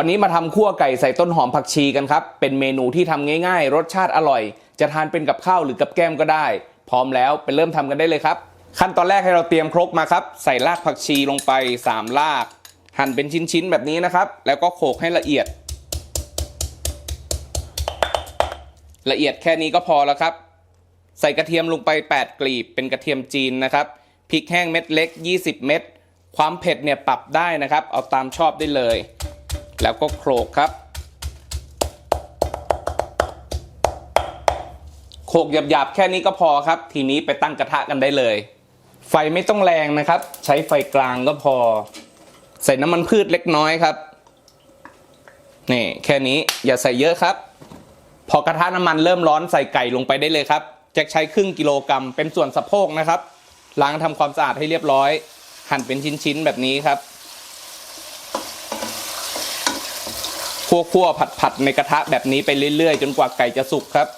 วันนี้มาทำคั่วไก่ใส่ต้นหอมผักชีกันครับ เป็นเมนูที่ทำง่าย ๆ รสชาติอร่อย จะทานเป็นกับข้าวหรือกับแก้มก็ได้ พร้อมแล้วไปเริ่มทำกันได้เลยครับ ขั้นตอนแรกให้เราเตรียมครกมาครับ ใส่รากผักชีลงไป 3 ราก หั่นเป็นชิ้นๆแบบนี้นะครับ แล้วก็โขลกให้ละเอียด ละเอียดแค่นี้ก็พอแล้วครับ ใส่กระเทียมลงไป 8 กลีบ เป็นกระเทียมจีนนะครับพริกแห้งเม็ดเล็ก 20 เม็ดความเผ็ดเนี่ยปรับได้นะครับ เอาตามชอบได้เลย แล้วก็โขลกครับ โขลกหยาบๆแค่นี้ก็พอครับ ทีนี้ไปตั้งกระทะกันได้เลย ไฟไม่ต้องแรงนะครับ ใช้ไฟกลางก็พอ ใส่น้ำมันพืชเล็กน้อยครับนี่แค่นี้อย่าใส่เยอะครับ พอกระทะน้ำมันเริ่มร้อนใส่ไก่ลงไปได้เลยครับแจ็คใช้ครึ่งกิโลกรัมเป็นส่วนสะโพกนะครับล้างทำความสะอาดให้เรียบร้อย หั่นเป็นชิ้นๆแบบนี้ครับ คั่วๆผัดๆในกระทะแบบนี้ไปเรื่อยๆ จนกว่าไก่จะสุกครับ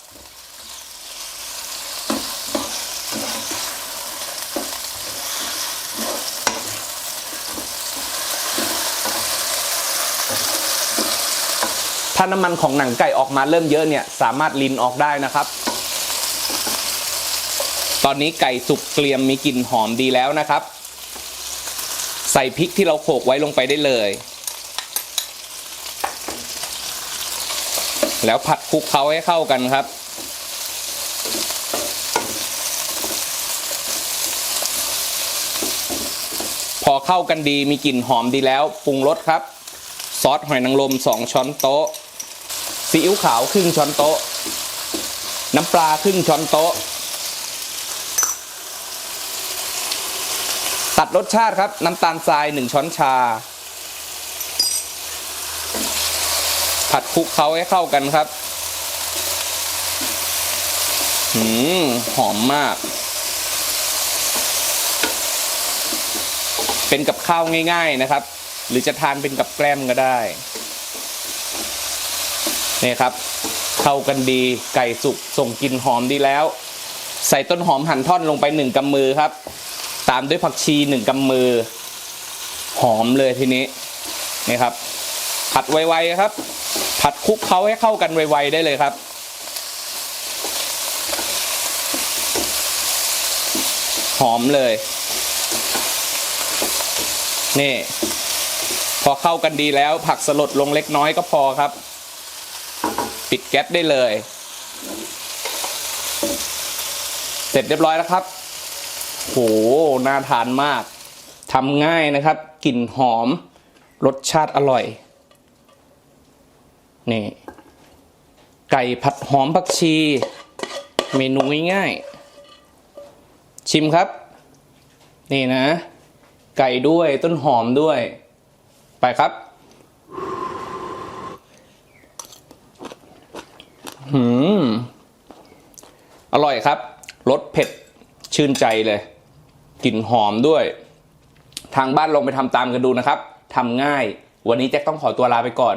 ถ้าน้ำมันของหนังไก่ออกมาเริ่มเยอะเนี่ยสามารถลินออกได้นะครับ ตอนนี้ไก่สุกเกรียมมีกลิ่นหอมดีแล้วนะครับ ใส่พริกที่เราโขลกไว้ลงไปได้เลย แล้วผัดคลุกเคล้าให้เข้ากันครับ พอเข้ากันดีมีกลิ่นหอมดีแล้วปรุงรสครับ ซอสหอยนางรม 2 ช้อนโต๊ะซีอิ๊วขาวครึ่งช้อนโต๊ะ น้ำปลาครึ่งช้อนโต๊ะ ตัดรสชาติครับ น้ำตาลทราย 1 ช้อนชา ผัดคลุกเคล้าให้เข้ากันครับหืมหอมมาก เป็นกับข้าวง่าย ๆนะครับ หรือจะทานเป็นกับแกล้มก็ได้นี่ครับเข้ากันดีไก่สุกส่งกลิ่นหอมดีแล้ว ใส่ต้นหอมหั่นท่อนลงไปหนึ่งกำมือครับ ตามด้วยผักชีหนึ่งกำมือ หอมเลยทีนี้นี่ครับ ผัดไวๆครับ ผัดคลุกเคล้าให้เข้ากันไวๆได้เลยครับ หอมเลย นี่ พอเข้ากันดีแล้วผักสลดลงเล็กน้อยก็พอครับ ปิดแก๊สได้เลย เสร็จเรียบร้อยแล้วครับโหน่าทานมากทำง่ายนะครับกลิ่นหอม รสชาติอร่อย นี่ไก่ผัดหอมผักชี เมนูง่ายๆชิมครับ นี่นะ ไก่ด้วยต้นหอมด้วย ไปครับหืมอร่อยครับรสเผ็ดชื่นใจเลยกลิ่นหอมด้วย ทางบ้านลองไปทำตามกันดูนะครับทำง่าย วันนี้แจ็คต้องขอตัวลาไปก่อน